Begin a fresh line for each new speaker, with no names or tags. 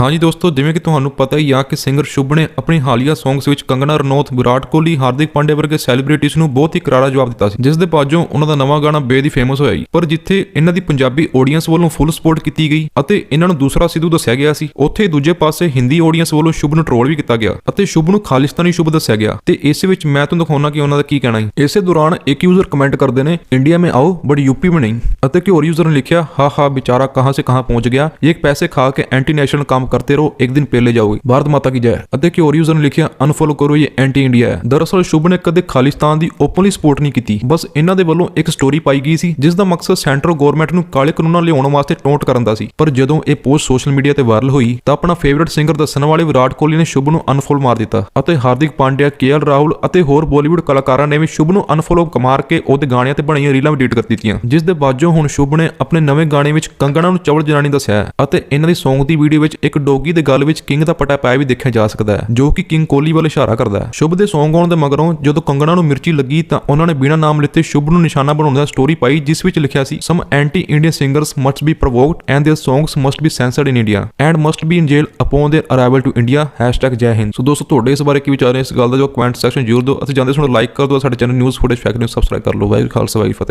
ਹਾਂਜੀ ਦੋਸਤੋ ਜਿਵੇਂ ਕਿ ਤੁਹਾਨੂੰ ਪਤਾ ਹੀ ਆ ਕਿ ਸਿੰਗਰ ਸ਼ੁਭ ਨੇ ਆਪਣੀ ਹਾਲੀਆ ਸੌਂਗਸ ਵਿੱਚ ਕੰਗਣਾ ਰਣੌਤ, ਵਿਰਾਟ ਕੋਹਲੀ, ਹਾਰਦਿਕ ਪਾਂਡੇ ਵਰਗੇ ਸੈਲੀਬ੍ਰਿਟੀਜ਼ ਨੂੰ ਬਹੁਤ ਹੀ ਕਰਾਰਾ ਜਵਾਬ ਦਿੱਤਾ ਸੀ ਜਿਸ ਦੇ ਬਾਅਦੋਂ ਉਹਨਾਂ ਦਾ ਨਵਾਂ ਗਾਣਾ ਬੇਦੀ ਫੇਮਸ ਹੋਇਆ ਜੀ। ਪਰ ਜਿੱਥੇ ਇਹਨਾਂ ਦੀ ਪੰਜਾਬੀ ਆਡੀਅנס ਵੱਲੋਂ ਫੁੱਲ ਸਪੋਰਟ ਕੀਤੀ ਗਈ ਅਤੇ ਇਹਨਾਂ ਨੂੰ ਦੂਸਰਾ ਸਿੱਧੂ ਦੱਸਿਆ ਗਿਆ ਸੀ ਉੱਥੇ ਦੂਜੇ ਪਾਸੇ ਹਿੰਦੀ ਆਡੀਅנס ਵੱਲੋਂ ਸ਼ੁਭ ਨੂੰ ਟਰੋਲ ਵੀ ਕੀਤਾ ਗਿਆ ਅਤੇ ਸ਼ੁਭ ਨੂੰ ਖਾਲਿਸਤਾਨੀ ਸ਼ੁਭ ਦੱਸਿਆ ਗਿਆ। ਤੇ ਇਸ ਵਿੱਚ ਮੈਂ ਤੁਹਾਨੂੰ ਦਿਖਾਉਣਾ ਕਿ ਉਹਨਾਂ ਦਾ ਕੀ ਕਹਿਣਾ ਹੈ ਇਸੇ ਦੌਰਾਨ ਇੱਕ ਯੂਜ਼ਰ ਕਮੈਂਟ ਕਰਦੇ ਨੇ ਇੰਡੀਆ ਮੇ ਆਓ ਬਟ ਯੂਪੀ ਮੇ ਨਹੀਂ। ਅਤੇ ਕਿ ਹੋਰ ਯੂਜ਼ਰ ਨੇ ਲਿਖਿਆ ਹਾ ਹਾ ਵਿਚਾਰਾ ਕਹਾਂ ਸੇ ਕਹਾਂ ਪਹੁੰਚ ਗਿਆ। ਇਹ ਪੈਸੇ ਖਾ ਕੇ ਐਂਟੀ ਨੈਸ਼ਨਲ ਕੰਮ काम करते रहो एक दिन पहले जाओगे ਭਾਰਤ ਮਾਤਾ ਕੀ ਜੈ ਅਤੇ ਕਿ ਹੋਰ ਯੂਜ਼ਰ ਨੇ ਲਿਖਿਆ ਅਨਫੋਲੋ ਕਰੋ ਇਹ ਐਂਟੀ ਇੰਡੀਆ ਹੈ ਦਰਅਸਲ ਸ਼ੁਭ ਨੇ ਕਦੇ ਖਾਲਿਸਤਾਨ ਦੀ ਓਪਨਲੀ ਸਪੋਰਟ ਨਹੀਂ ਕੀਤੀ ਬਸ ਇਹਨਾਂ ਦੇ ਵੱਲੋਂ ਇੱਕ ਸਟੋਰੀ ਪਾਈ ਗਈ ਸੀ ਜਿਸ ਦਾ ਮਕਸਦ ਸੈਂਟਰਲ ਗਵਰਨਮੈਂਟ ਨੂੰ ਕਾਲੇ ਕਾਨੂੰਨਾਂ ਲਿਆਉਣ ਵਾਸਤੇ ਟੋਂਟ ਕਰਨ ਦਾ ਸੀ ਪਰ ਜਦੋਂ ਇਹ ਪੋਸਟ ਸੋਸ਼ਲ ਮੀਡੀਆ ਤੇ ਵਾਇਰਲ ਹੋਈ ਤਾਂ ਆਪਣਾ ਫੇਵਰਿਟ ਸਿੰਗਰ ਦੱਸਣ ਵਾਲੇ ਵਿਰਾਟ ਕੋਹਲੀ ਨੇ ਸ਼ੁਭ ਨੂੰ ਅਨਫੋਲੋ ਮਾਰ ਦਿੱਤਾ ਅਤੇ ਹਾਰਦਿਕ ਪਾਂਡਿਆ ਕੇਐਲ ਰਾਹੁਲ ਅਤੇ ਹੋਰ ਬਾਲੀਵੁੱਡ ਕਲਾਕਾਰਾਂ ਨੇ ਵੀ ਸ਼ੁਭ ਨੂੰ ਅਨਫੋਲੋ ਮਾਰ ਕੇ ਉਹਦੇ ਗਾਣਿਆਂ ਤੇ ਬਣੀਆਂ ਰੀਲਾਂ ਵੀ ਡਿਲੀਟ ਕਰ ਦਿੱਤੀਆਂ ਜਿਸ ਦੇ ਬਾਅਦੋਂ ਹੁਣ ਸ਼ੁਭ ਨੇ ਆਪਣੇ ਨਵੇਂ ਗਾਣੇ ਵਿੱਚ ਕੰਗਣਾ ਨੂੰ ਚਵਲ ਜਨਾਨੀ ਦੱਸਿਆ ਹੈ ਅਤੇ ਇਹਨਾਂ ਦੀ Song ਦੀ ਵੀਡੀਓ ਵਿੱਚ ਇੱਕ ਡੋਗੀ ਦੇ ਗਲ ਵਿੱਚ ਕਿੰਗ ਦਾ ਪਟਾ ਪਾਇਆ ਵੀ ਦੇਖਿਆ ਜਾ ਸਕਦਾ ਹੈ ਜੋ ਕਿ ਕਿੰਗ ਕੋਹਲੀ ਵੱਲ ਇਸ਼ਾਰਾ ਕਰਦਾ ਹੈ ਸ਼ੁਭ ਦੇ Song ਆਉਣ ਦੇ ਮਗਰੋਂ ਜਦੋਂ ਕੰਗਣਾ ਨੂੰ ਮਿਰਚੀ ਲੱਗੀ ਤਾਂ ਉਹਨਾਂ ਨੇ ਬਿਨਾਂ ਨਾਮ ਲਿੱਤੇ ਸ਼ੁਭ ਨੂੰ ਨਿਸ਼ਾਨਾ ਬਣਾਉਣ ਦਾ ਸਟੋਰੀ ਪਾਈ ਜਿਸ ਵਿੱਚ ਲਿਖਿਆ ਸੀ some anti Indian singers must be provoked and their songs must be censored in India and must be in jail upon their arrival to India ਜੈ ਹਿੰਦ ਸੋ ਦੋਸਤੋ ਤੁਹਾਡੇ ਇਸ ਬਾਰੇ ਕੀ ਵਿਚਾਰ ਨੇ ਇਸ ਗੱਲ ਦਾ ਜੋ ਕਮੈਂਟ ਸੈਕਸ਼ਨ ਜ਼ਰੂਰ ਦਿਓ ਅਤੇ ਜਾਂਦੇ ਸੁਣੋ ਲਾਈਕ ਕਰ ਦਿਓ ਸਾਡੇ channel news footage fact news subscribe ਕਰ ਲਓ ਵਾਹਿਗੁਰੂ ਖਾਲਸਾ ਵਾਹਿਗੁਰੂ ਫਤਿਹ